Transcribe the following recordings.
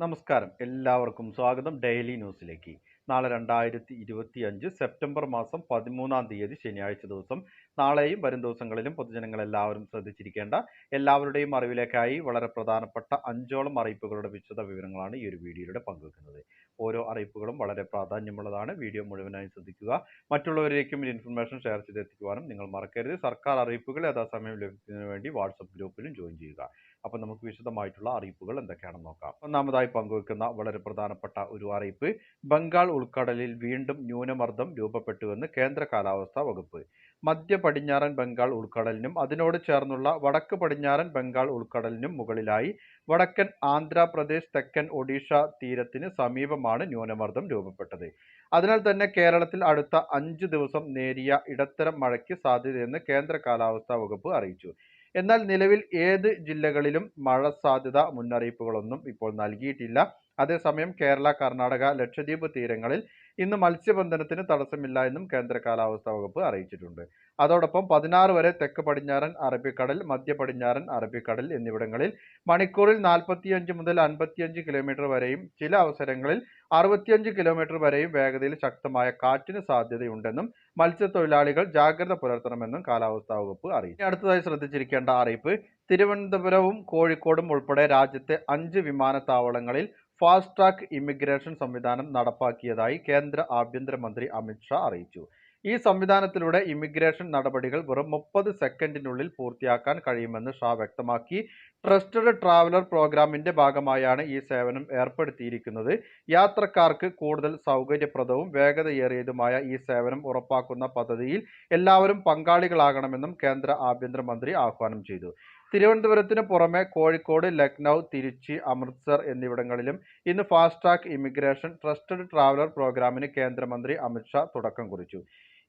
നമസ്കാരം. എല്ലാവർക്കും സ്വാഗതം ഡെയിലി ന്യൂസിലേക്ക്. നാളെ രണ്ടായിരത്തി ഇരുപത്തി അഞ്ച് സെപ്റ്റംബർ മാസം പതിമൂന്നാം തീയതി ശനിയാഴ്ച ദിവസം നാളെയും വരും ദിവസങ്ങളിലും പൊതുജനങ്ങൾ എല്ലാവരും ശ്രദ്ധിച്ചിരിക്കേണ്ട എല്ലാവരുടെയും അറിവിലേക്കായി വളരെ പ്രധാനപ്പെട്ട അഞ്ചോളം അറിയിപ്പുകളുടെ വിശദ വിവരങ്ങളാണ് ഈ ഒരു വീഡിയോയിലൂടെ പങ്കുവെക്കുന്നത്. ഓരോ അറിയിപ്പുകളും വളരെ പ്രാധാന്യമുള്ളതാണ്. വീഡിയോ മുഴുവനായി ശ്രദ്ധിക്കുക. മറ്റുള്ളവരിലേക്കും ഈ ഇൻഫർമേഷൻ ഷെയർ ചെയ്തെത്തിക്കുവാനും നിങ്ങൾ മറക്കരുത്. സർക്കാർ അറിയിപ്പുകൾ യഥാസമയം ലഭിക്കുന്നതിന് വേണ്ടി വാട്സപ്പ് ഗ്രൂപ്പിലും ജോയിൻ ചെയ്യുക. അപ്പോൾ നമുക്ക് വിശദമായിട്ടുള്ള അറിയിപ്പുകൾ എന്തൊക്കെയാണെന്ന് നോക്കാം. ഒന്നാമതായി പങ്കുവെക്കുന്ന വളരെ പ്രധാനപ്പെട്ട ഒരു അറിയിപ്പ്. ബംഗാൾ ഉൾക്കടലിൽ വീണ്ടും ന്യൂനമർദ്ദം രൂപപ്പെട്ടുവെന്ന് കേന്ദ്ര കാലാവസ്ഥാ വകുപ്പ്. മധ്യ പടിഞ്ഞാറൻ ബംഗാൾ ഉൾക്കടലിനും അതിനോട് ചേർന്നുള്ള വടക്ക് പടിഞ്ഞാറൻ ബംഗാൾ ഉൾക്കടലിനും മുകളിലായി വടക്കൻ ആന്ധ്രാപ്രദേശ് തെക്കൻ ഒഡീഷ തീരത്തിന് സമീപമാണ് ന്യൂനമർദ്ദം രൂപപ്പെട്ടത്. അതിനാൽ തന്നെ കേരളത്തിൽ അടുത്ത അഞ്ച് ദിവസം നേരിയ ഇടത്തരം മഴയ്ക്ക് സാധ്യതയെന്ന് കേന്ദ്ര കാലാവസ്ഥാ വകുപ്പ് അറിയിച്ചു. എന്നാൽ നിലവിൽ ഏത് ജില്ലകളിലും മഴ സാധ്യത മുന്നറിയിപ്പുകളൊന്നും ഇപ്പോൾ നൽകിയിട്ടില്ല. അതേസമയം കേരള കർണാടക ലക്ഷദ്വീപ് തീരങ്ങളിൽ ഇന്ന് മത്സ്യബന്ധനത്തിന് തടസ്സമില്ല എന്നും കേന്ദ്ര കാലാവസ്ഥാ വകുപ്പ് അറിയിച്ചിട്ടുണ്ട്. അതോടൊപ്പം പതിനാറ് വരെ തെക്ക് പടിഞ്ഞാറൻ അറബിക്കടൽ മധ്യ പടിഞ്ഞാറൻ അറബിക്കടൽ എന്നിവിടങ്ങളിൽ മണിക്കൂറിൽ നാൽപ്പത്തിയഞ്ച് മുതൽ അൻപത്തിയഞ്ച് കിലോമീറ്റർ വരെയും ചില അവസരങ്ങളിൽ അറുപത്തിയഞ്ച് കിലോമീറ്റർ വരെയും വേഗതയിൽ ശക്തമായ കാറ്റിന് സാധ്യതയുണ്ടെന്നും മത്സ്യത്തൊഴിലാളികൾ ജാഗ്രത പുലർത്തണമെന്നും കാലാവസ്ഥാ വകുപ്പ് അറിയിച്ചു. അടുത്തതായി ശ്രദ്ധിച്ചിരിക്കേണ്ട അറിയിപ്പ് തിരുവനന്തപുരവും കോഴിക്കോടും ഉൾപ്പെടെ രാജ്യത്തെ അഞ്ച് വിമാനത്താവളങ്ങളിൽ ഫാസ്റ്റ് ട്രാക്ക് ഇമിഗ്രേഷൻ സംവിധാനം നടപ്പാക്കിയതായി കേന്ദ്ര ആഭ്യന്തരമന്ത്രി അമിത്ഷാ അറിയിച്ചു. ഈ സംവിധാനത്തിലൂടെ ഇമിഗ്രേഷൻ നടപടികൾ വെറും മുപ്പത് സെക്കൻഡിനുള്ളിൽ പൂർത്തിയാക്കാൻ കഴിയുമെന്ന് ഷാ വ്യക്തമാക്കി. ട്രസ്റ്റഡ് ട്രാവലർ പ്രോഗ്രാമിന്റെ ഭാഗമായാണ് ഈ സേവനം ഏർപ്പെടുത്തിയിരിക്കുന്നത്. യാത്രക്കാർക്ക് കൂടുതൽ സൗകര്യപ്രദവും വേഗതയേറിയതുമായ ഈ സേവനം ഉറപ്പാക്കുന്ന പദ്ധതിയിൽ എല്ലാവരും പങ്കാളികളാകണമെന്നും കേന്ദ്ര ആഭ്യന്തരമന്ത്രി ആഹ്വാനം ചെയ്തു. തിരുവനന്തപുരത്തിന് പുറമെ കോഴിക്കോട് ലക്നൗ തിരുച്ചി അമൃത്സർ എന്നിവിടങ്ങളിലും ഇന്ന് fast track immigration trusted traveller പ്രോഗ്രാമിന് കേന്ദ്രമന്ത്രി അമിത്ഷാ തുടക്കം കുറിച്ചു.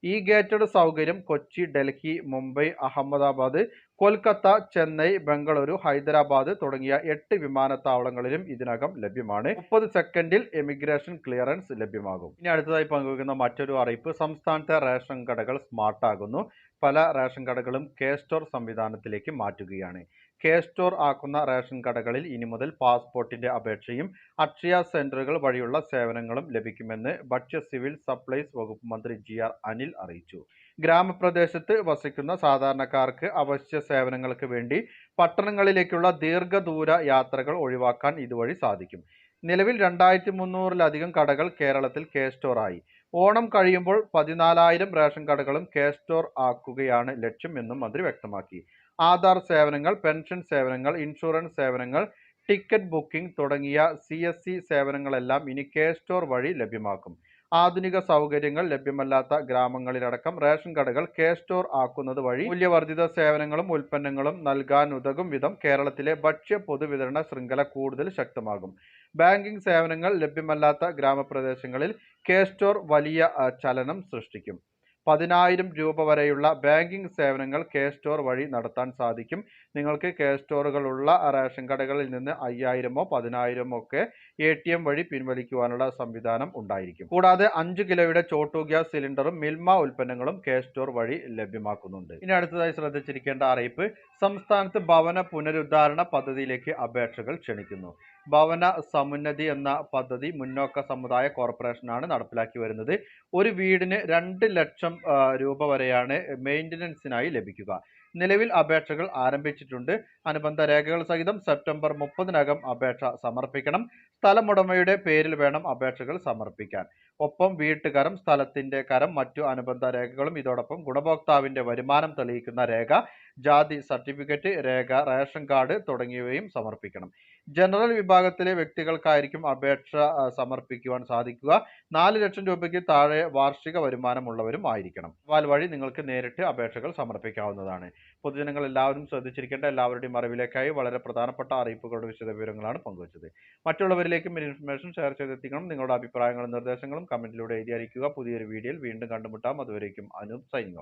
ഈ ഗേറ്റഡ് സൗകര്യം കൊച്ചി ഡൽഹി മുംബൈ അഹമ്മദാബാദ് കൊൽക്കത്ത ചെന്നൈ ബംഗളൂരു ഹൈദരാബാദ് തുടങ്ങിയ എട്ട് വിമാനത്താവളങ്ങളിലും ഇതിനകം ലഭ്യമാണ്. മുപ്പത് സെക്കൻഡിൽ എമിഗ്രേഷൻ ക്ലിയറൻസ് ലഭ്യമാകും. ഇനി അടുത്തതായി പങ്കുവയ്ക്കുന്ന മറ്റൊരു അറിയിപ്പ് സംസ്ഥാനത്തെ റേഷൻ കടകൾ സ്മാർട്ടാകുന്നു. പല റേഷൻ കടകളും കെ സ്റ്റോർ സംവിധാനത്തിലേക്ക് മാറ്റുകയാണ്. കെ സ്റ്റോർ ആക്കുന്ന റേഷൻ കടകളിൽ ഇനി മുതൽ പാസ്പോർട്ടിന്റെ അപേക്ഷയും അക്ഷയ സെന്ററുകൾ വഴിയുള്ള സേവനങ്ങളും ലഭിക്കുമെന്ന് ഭക്ഷ്യ സിവിൽ സപ്ലൈസ് വകുപ്പ് മന്ത്രി ജി ആർ അനിൽ അറിയിച്ചു. ഗ്രാമപ്രദേശത്ത് വസിക്കുന്ന സാധാരണക്കാർക്ക് അവശ്യ സേവനങ്ങൾക്ക് വേണ്ടി പട്ടണങ്ങളിലേക്കുള്ള ദീർഘദൂര യാത്രകൾ ഒഴിവാക്കാൻ ഇതുവഴി സാധിക്കും. നിലവിൽ രണ്ടായിരത്തി മുന്നൂറിലധികം കടകൾ കേരളത്തിൽ കെ സ്റ്റോറായി ഓണം കഴിയുമ്പോൾ പതിനാലായിരം റേഷൻ കടകളും കെ സ്റ്റോർ ആക്കുകയാണ് ലക്ഷ്യം എന്നും മന്ത്രി വ്യക്തമാക്കി. ആധാർ സേവനങ്ങൾ പെൻഷൻ സേവനങ്ങൾ ഇൻഷുറൻസ് സേവനങ്ങൾ ടിക്കറ്റ് ബുക്കിംഗ് തുടങ്ങിയ സി എസ് സി സേവനങ്ങളെല്ലാം ഇനി കെ സ്റ്റോർ വഴി ലഭ്യമാക്കും. ആധുനിക സൗകര്യങ്ങൾ ലഭ്യമല്ലാത്ത ഗ്രാമങ്ങളിലടക്കം റേഷൻ കടകൾ കെ സ്റ്റോർ ആക്കുന്നത് വഴി മൂല്യവർദ്ധിത സേവനങ്ങളും ഉൽപ്പന്നങ്ങളും നൽകാൻ ഉതകും വിധം കേരളത്തിലെ ഭക്ഷ്യ പൊതുവിതരണ ശൃംഖല കൂടുതൽ ശക്തമാകും. ബാങ്കിംഗ് സേവനങ്ങൾ ലഭ്യമല്ലാത്ത ഗ്രാമപ്രദേശങ്ങളിൽ കെ സ്റ്റോർ വലിയ ചലനം സൃഷ്ടിക്കും. പതിനായിരം രൂപ വരെയുള്ള ബാങ്കിംഗ് സേവനങ്ങൾ കെ സ്റ്റോർ വഴി നടത്താൻ സാധിക്കും. നിങ്ങൾക്ക് കെ സ്റ്റോറുകളുള്ള റേഷൻ കടകളിൽ നിന്ന് അയ്യായിരമോ പതിനായിരമോ ഒക്കെ എ ടി എം വഴി പിൻവലിക്കുവാനുള്ള സംവിധാനം ഉണ്ടായിരിക്കും. കൂടാതെ അഞ്ച് കിലോയുടെ ചോട്ടു ഗ്യാസ് സിലിണ്ടറും മിൽമ ഉൽപ്പന്നങ്ങളും കെ സ്റ്റോർ വഴി ലഭ്യമാക്കുന്നുണ്ട്. ഇനി അടുത്തതായി ശ്രദ്ധിച്ചിരിക്കേണ്ട അറിയിപ്പ് സംസ്ഥാനത്ത് ഭവന പുനരുദ്ധാരണ പദ്ധതിയിലേക്ക് അപേക്ഷകൾ ക്ഷണിക്കുന്നു. ഭവന സമുന്നതി എന്ന പദ്ധതി മുന്നോക്ക സമുദായ കോർപ്പറേഷനാണ് നടപ്പിലാക്കി വരുന്നത്. ഒരു വീടിന് രണ്ട് ലക്ഷം രൂപ വരെയാണ് മെയിന്റനൻസിനായി ലഭിക്കുക. നിലവിൽ അപേക്ഷകൾ ആരംഭിച്ചിട്ടുണ്ട്. അനുബന്ധ രേഖകൾ സഹിതം സെപ്റ്റംബർ മുപ്പതിനകം അപേക്ഷ സമർപ്പിക്കണം. സ്ഥലമുടമയുടെ പേരിൽ വേണം അപേക്ഷകൾ സമർപ്പിക്കാൻ. ഒപ്പം വീട്ടുകരം സ്ഥലത്തിന്റെ കരം മറ്റു അനുബന്ധ രേഖകളും ഇതോടൊപ്പം ഗുണഭോക്താവിന്റെ വരുമാനം തെളിയിക്കുന്ന രേഖ ജാതി സർട്ടിഫിക്കറ്റ് രേഖ റേഷൻ കാർഡ് തുടങ്ങിയവയും സമർപ്പിക്കണം. ജനറൽ വിഭാഗത്തിലെ വ്യക്തികൾക്കായിരിക്കും അപേക്ഷ സമർപ്പിക്കുവാൻ സാധിക്കുക. നാല് ലക്ഷം രൂപയ്ക്ക് താഴെ വാർഷിക വരുമാനമുള്ളവരും ആയിരിക്കണം. വാൽ വഴി നിങ്ങൾക്ക് നേരിട്ട് അപേക്ഷകൾ സമർപ്പിക്കാവുന്നതാണ്. പൊതുജനങ്ങൾ എല്ലാവരും ശ്രദ്ധിച്ചിരിക്കേണ്ട എല്ലാവരുടെയും അറിവിലേക്കായി വളരെ പ്രധാനപ്പെട്ട അറിയിപ്പുകളുടെ വിശദവിവരങ്ങളാണ് പങ്കുവച്ചത്. മറ്റുള്ളവരിലേക്കും ഇൻഫർമേഷൻ ഷെയർ ചെയ്തെത്തിക്കണം. നിങ്ങളുടെ അഭിപ്രായങ്ങളും നിർദ്ദേശങ്ങളും കമന്റിലൂടെ എഴുതി അറിയിക്കുക പുതിയൊരു വീഡിയോയിൽ വീണ്ടും കണ്ടുമുട്ടാം. അതുവരേക്കും അനൂപ് സൈനിങ് ഓഫ്.